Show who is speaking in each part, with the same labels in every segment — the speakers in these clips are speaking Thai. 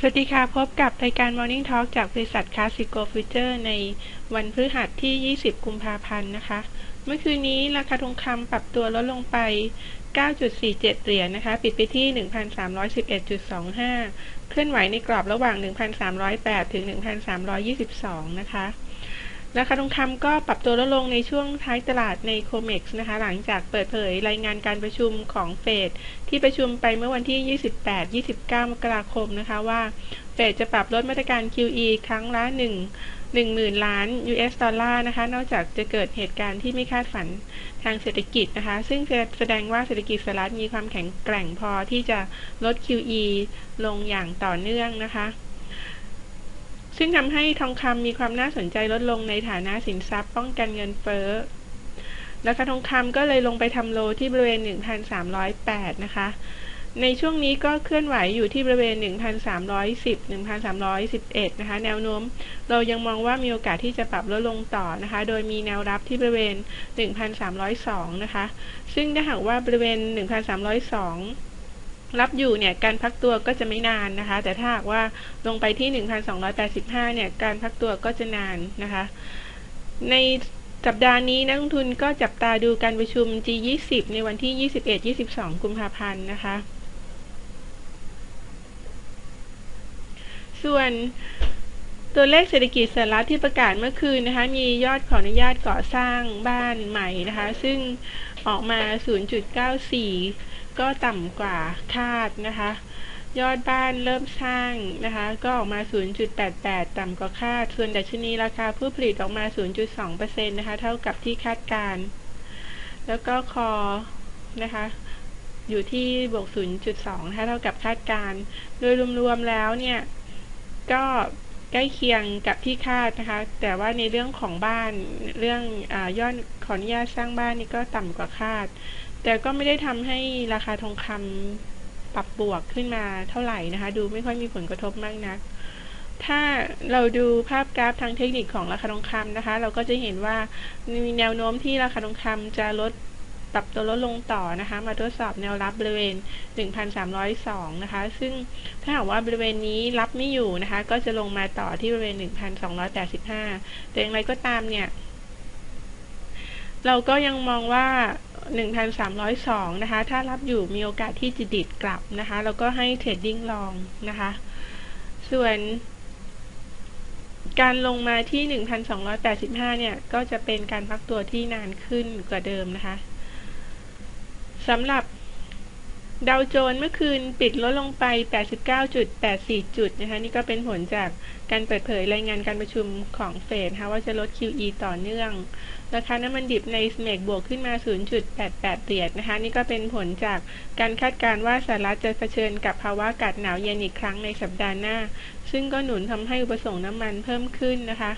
Speaker 1: สวัสดีค่ะ พบกับรายการ Morning Talk จากบริษัทคาสิโกฟิวเจอร์ในวันพฤหัสที่ 20 กุมภาพันธ์นะคะ เมื่อคืนนี้ราคาทองคำปรับตัวลดลงไป 9.47 เหรียญนนะคะ ปิดไปที่ 1,311.25 เคลื่อนไหวในกรอบระหว่าง 1,308 ถึง 1,322 นะคะ ราคาทองคำก็ปรับตัวลดลงในช่วงท้ายตลาดในโคเม็กซ์นะคะ หลังจากเปิดเผยรายงานการประชุมของเฟดที่ประชุมไปเมื่อวันที่ 28-29 มกราคมนะคะว่าเฟดจะปรับลดมาตรการ QE ครั้งละ 1 10,000 ล้าน US ดอลลาร์นะคะ นอกจากจะเกิดเหตุการณ์ที่ไม่คาดฝันทางเศรษฐกิจนะคะ ซึ่งแสดงว่าเศรษฐกิจสหรัฐมีความแข็งแกร่งพอที่จะลด QE ลงอย่างต่อเนื่องนะคะ ซึ่งทำให้ทองคำมีความน่าสนใจลดลงในฐานะสินทรัพย์ป้องกันเงินเฟ้อราคาทองคำก็เลยลงไปทำโลที่บริเวณ 1,308 นะคะ ในช่วงนี้ก็เคลื่อนไหวอยู่ที่บริเวณ 1,310 1,311 นะคะ แนวโน้มเรายังมองว่ามีโอกาสที่จะปรับลดลงต่อนะคะ โดยมีแนวรับที่บริเวณ 1,302 นะคะ ซึ่งถ้าหากว่าบริเวณ 1,302 รับอยู่เนี่ยการพักตัวก็จะไม่นานนะคะ แต่ถ้าหากว่าลงไปที่ 1,285 เนี่ยการพักตัวก็จะนานนะคะ ในสัปดาห์นี้นักลงทุนก็จับตาดูการประชุม G20 ในวันที่ 21-22 กุมภาพันธ์นะคะ ส่วน ตัวเลขเศรษฐกิจสหรัฐที่ประกาศเมื่อคืนนะคะ มียอดขออนุญาตก่อสร้างบ้านใหม่นะคะ ซึ่งออกมา 0.94 ก็ต่ำกว่าคาดนะคะ ยอดบ้านเริ่มสร้างนะคะ ก็ออกมา 0.88 ต่ำกว่าคาด ส่วนดัชนีราคาผู้ผลิตออกมา 0.2%นะคะ เท่ากับที่คาดการแล้วก็คอนะคะ อยู่ที่บวก 0.2 นะคะเท่ากับคาดการ โดยรวมๆแล้วเนี่ย ก็ ใกล้เคียงกับที่คาดนะคะ แต่ว่าในเรื่องของบ้านเรื่องอยอดขออนุญาตสร้างบ้านนี่ก็ต่ำกว่าคาด แต่ก็ไม่ได้ทำให้ราคาทองคำปรับบวกขึ้นมาเท่าไหร่นะคะ ดูไม่ค่อยมีผลกระทบมากนัก ถ้าเราดูภาพกราฟทางเทคนิคของราคาทองคำนะคะ เราก็จะเห็นว่ามีแนวโน้มที่ราคาทองคำจะลด ปรับตัวลดลงต่อนะคะ มาทดสอบแนวรับบริเวณ 1,302 นะคะ ซึ่งถ้าหากว่าบริเวณนี้รับไม่อยู่นะคะ ก็จะลงมาต่อที่บริเวณ 1,285 แต่อย่างไรก็ตามเนี่ย เราก็ยังมองว่า1,302 นะคะ ถ้ารับอยู่มีโอกาสที่จะดิดกลับนะคะ แล้วก็ให้เทรดดิ้งลองนะคะ ส่วน การลงมาที่ 1,285 เนี่ย ก็จะเป็นการพักตัวที่นานขึ้นกว่าเดิมนะคะ สำหรับดาวโจนส์เมื่อคืนปิดลดลงไป 89.84 จุดนะคะนี่ก็เป็นผลจากการเปิดเผยรายงานการประชุมของเฟดนะคะว่าจะลด QE ต่อเนื่อง ราคาน้ำมันดิบในสเมกบวกขึ้นมา 0.88 เหรียญนะคะนี่ก็เป็นผลจากการคาดการณ์ว่าสหรัฐจะเผชิญกับภาวะอากาศหนาวเย็นอีกครั้งในสัปดาห์หน้า ซึ่งก็หนุนทำให้อุปสงค์น้ำมันเพิ่มขึ้นนะคะ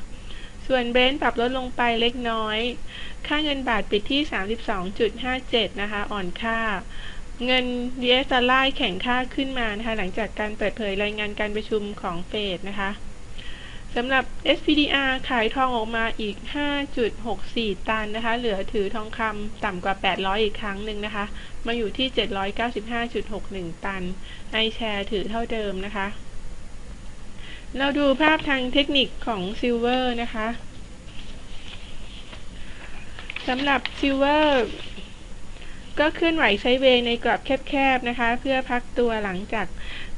Speaker 1: ส่วนเบรนท์ปรับลดลงไปเล็กน้อย ค่าเงินบาทปิดที่ 32.57 นะคะ อ่อนค่า เงิน US ดอลลาร์แข็งค่าขึ้นมานะคะ หลังจากการเปิดเผยรายงานการประชุมของเฟดนะคะสำหรับ SPDR ขายทองออกมาอีก 5.64 ตันนะคะ เหลือถือทองคำต่ำกว่า 800 อีกครั้งหนึ่งนะคะ มาอยู่ที่ 795.61 ตันไอแชร์ถือเท่าเดิมนะคะ เราดูภาพทางเทคนิคของซิลเวอร์นะคะสำหรับซิลเวอร์ก็เคลื่อนไหวไซเวย์ในกรอบแคบๆนะคะ เพื่อพักตัวหลังจาก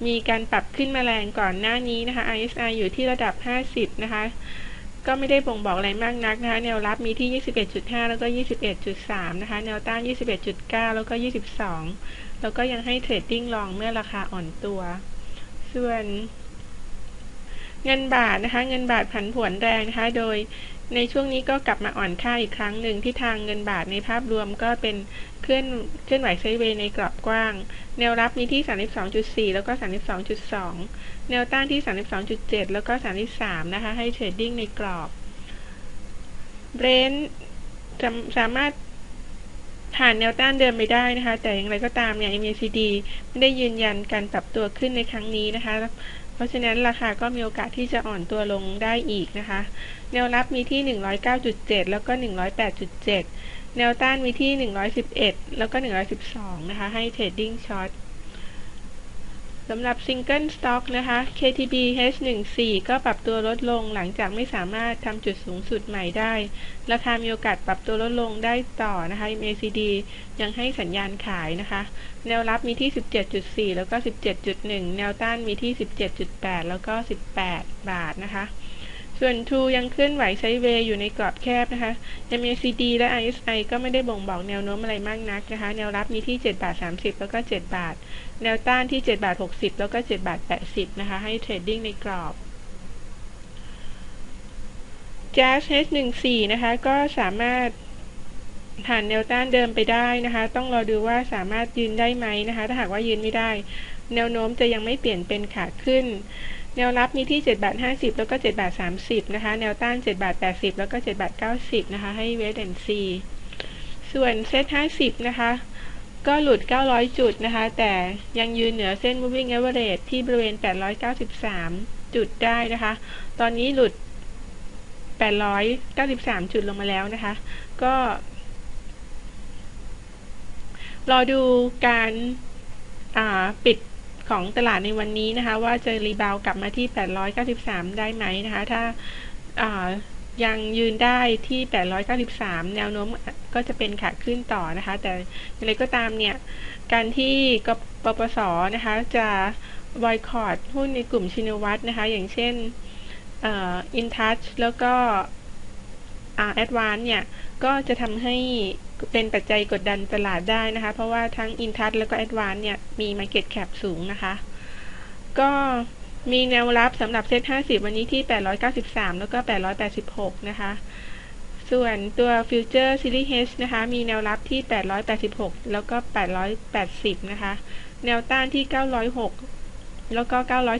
Speaker 1: มีการปรับขึ้นมาแรงก่อนหน้านี้นะคะ RSI อยู่ที่ระดับ 50 นะคะ ก็ไม่ได้บ่งบอกอะไรมากนักนะคะ แนวรับมีที่ 21.5 แล้วก็ 21.3 นะคะ แนวต้าน 21.9 แล้วก็ 22 แล้วก็ยังให้เทรดดิ้งลองเมื่อราคาอ่อนตัว ส่วน เงินบาทนะคะ เงินบาทผันผวนแรงนะคะ โดยในช่วงนี้ก็กลับมาอ่อนค่าอีกครั้งหนึ่งที่ทางเงินบาทในภาพรวมก็เป็นเคลื่อนเคลื่อนไหวไซเวย์ในกรอบกว้าง แนวรับมีที่ 32.4 แล้วก็ 32.2 แนวต้านที่ 32.7 แล้วก็ 33 นะคะ ให้เทรดดิ้งในกรอบเบรนท์สามารถผ่านแนวต้านเดิมไปได้นะคะ แต่อย่างไรก็ตามเนี่ย MACD ไม่ได้ยืนยันการปรับตัวขึ้นในครั้งนี้นะคะ ราะฉะนั้นราคาก็มีโอกาสที่จะอ่อนตัวลงได้อีกนะคะ แนวรับมีที่ 109.7 แล้วก็ 108.7 แนวต้านมีที่ 111 แล้วก็ 112 นะคะ ให้เทรดดิ้งช็อต สำหรับซิงเกิลสต็อกนะคะ KTB H14 ก็ปรับตัวลดลงหลังจากไม่สามารถทำจุดสูงสุดใหม่ได้ ราคามีโอกาสปรับตัวลดลงได้ต่อนะคะ MACD ยังให้สัญญาณขายนะคะ แนวรับมีที่ 17.4 แล้วก็ 17.1 แนวต้านมีที่ 17.8 แล้วก็ 18 บาทนะคะ ส่วน True ยังเคลื่อนไหวไซด์เวย์อยู่ในกรอบแคบนะคะ MACD และ RSI ก็ไม่ได้บ่งบอกแนวโน้มอะไรมากนักนะคะ แนวรับมีที่7บาท30 แล้วก็ 7 บาท แนวต้านที่7บาท60 แล้วก็7บาท80 นะคะ ให้เทรดดิ้งในกรอบ Jazz H14 นะคะ ก็สามารถผ่านแนวต้านเดิมไปได้นะคะ ต้องรอดูว่าสามารถยืนได้ไหมนะคะ ถ้าหากว่ายืนไม่ได้ แนวโน้มจะยังไม่เปลี่ยนเป็นขาขึ้น แนวรับมีที่ 7 บาท 50 แล้วก็ 7 บาท 30 นะคะ แนวต้าน 7 บาท 80 แล้วก็ 7 บาท 90 นะคะ ให้เวทแอนซีส่วนเซต50 นะคะ ก็หลุด 900 จุดนะคะ แต่ยังยืนเหนือเส้น moving average ที่บริเวณ 893 จุดได้นะคะ ตอนนี้หลุด 893 จุดลงมาแล้วนะคะ ก็รอดูการปิด ของตลาดในวันนี้นะคะ ว่าจะรีบาวกลับมาที่ 893 ได้ไหมนะคะ ถ้ายังยืนได้ที่ 893 แนวโน้มก็จะเป็นขาขึ้นต่อนะคะ แต่อย่างไรก็ตามเนี่ย การที่กปปสนะคะ จะบอยคอรดหุ้นในกลุ่มชินวัตรนะคะ อย่างเช่นอินทัชแล้วก็ แอดวานเนี่ยก็จะทำให้เป็นปัจจัยกดดันตลาดได้นะคะ เพราะว่าทั้ง Intouch แล้วก็ Advance เนี่ยมี Market Cap สูงนะคะ ก็มีแนวรับสำหรับเซ็ต50 วันนี้ที่ 893 แล้วก็ 886 นะคะ ส่วนตัว Future Series H นะคะ มีแนวรับที่ 886 แล้วก็ 880 นะคะ แนวต้านที่ 906 แล้วก็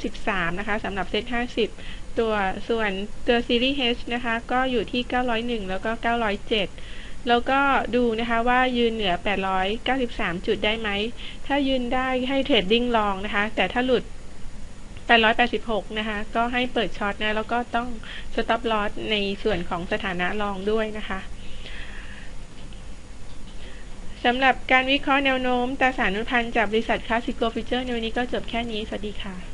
Speaker 1: 913 นะคะสำหรับเซ็ต50 ตัวส่วนตัว Series H นะคะ ก็อยู่ที่ 901 แล้วก็ 907 แล้วก็ดูนะคะว่ายืนเหนือ 893 จุดได้ไหม ถ้ายืนได้ให้เทรดดิ้งลองนะคะ แต่ถ้าหลุด 886 นะคะ ก็ให้เปิดช็อตนะ แล้วก็ต้องสต็อปลอสในส่วนของสถานะลองด้วยนะคะสำหรับการวิเคราะห์แนวโน้มตราสารนุพันธ์จากบริษัทคลาสสิโกฟิเจอร์ในวันนี้ก็จบแค่นี้ สวัสดีค่ะ